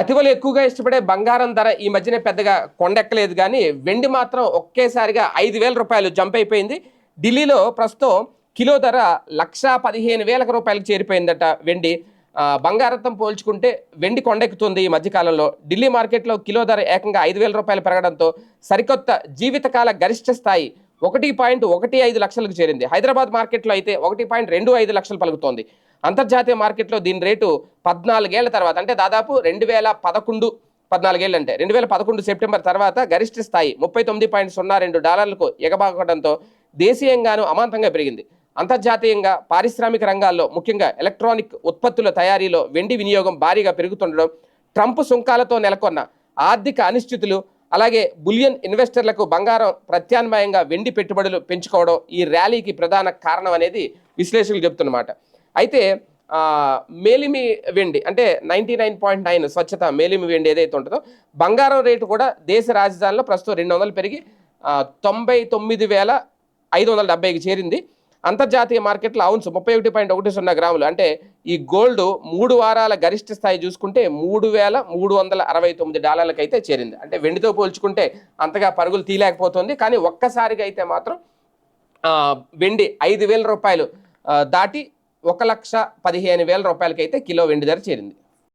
అతివలు ఎక్కువగా ఇష్టపడే బంగారం ధర ఈ మధ్యన పెద్దగా కొండెక్కలేదు కానీ వెండి మాత్రం ఒకేసారిగా ఐదు వేల రూపాయలు జంప్ అయిపోయింది. ఢిల్లీలో ప్రస్తుతం కిలో ధర లక్షా పదిహేను వేల రూపాయలకు చేరిపోయిందట వెండి. బంగారంతో పోల్చుకుంటే వెండి కొండెక్కుతుంది ఈ మధ్యకాలంలో. ఢిల్లీ మార్కెట్లో కిలో ధర ఏకంగా ఐదు వేల రూపాయలు పెరగడంతో సరికొత్త జీవితకాల గరిష్ట స్థాయి ఒకటి పాయింట్ ఒకటి ఐదు లక్షలకు చేరింది. హైదరాబాద్ మార్కెట్లో అయితే ఒకటి పాయింట్ రెండు ఐదు లక్షలు పలుకుతోంది. అంతర్జాతీయ మార్కెట్లో దీని రేటు పద్నాలుగేళ్ళ తర్వాత అంటే దాదాపు రెండు వేల పదకొండు పద్నాలుగేళ్ళు అంటే రెండు వేల పదకొండు సెప్టెంబర్ తర్వాత గరిష్ట స్థాయి ముప్పై తొమ్మిది పాయింట్ సున్నా రెండు డాలర్లకు ఎగబాకడంతో దేశీయంగాను అమాంతంగా పెరిగింది. అంతర్జాతీయంగా పారిశ్రామిక రంగాల్లో ముఖ్యంగా ఎలక్ట్రానిక్ ఉత్పత్తుల తయారీలో వెండి వినియోగం భారీగా పెరుగుతుండడం ట్రంప్ సుంకాలతో నెలకొన్న ఆర్థిక అనిశ్చితులు అలాగే బులియన్ ఇన్వెస్టర్లకు బంగారం ప్రత్యామ్నాయంగా వెండి పెట్టుబడులు పెంచుకోవడం ఈ ర్యాలీకి ప్రధాన కారణం అనేది విశ్లేషకులు చెబుతున్నమాట. అయితే మేలిమి వెండి అంటే నైంటీ నైన్ పాయింట్ నైన్ స్వచ్ఛత మేలిమి వెండి ఏదైతే ఉంటుందో బంగారం రేటు కూడా దేశ రాజధానిలో ప్రస్తుతం రెండు వందలు పెరిగి తొంభై తొమ్మిది వేల ఐదు వందల డెబ్బైకి చేరింది. అంతర్జాతీయ మార్కెట్లో అవున్స్ ముప్పై ఒకటి పాయింట్ ఒకటి సున్నా గ్రాములు. అంటే ఈ గోల్డ్ మూడు వారాల గరిష్ట స్థాయి చూసుకుంటే మూడు వేల మూడు వందల అరవై తొమ్మిది డాలర్లకు అయితే చేరింది. అంటే వెండితో పోల్చుకుంటే అంతగా పరుగులు తీయలేకపోతుంది. కానీ ఒక్కసారిగా అయితే మాత్రం వెండి ఐదు వేల రూపాయలు దాటి ఒక లక్ష పదిహేను వేల రూపాయలకైతే కిలో వెండి ధర చేరింది.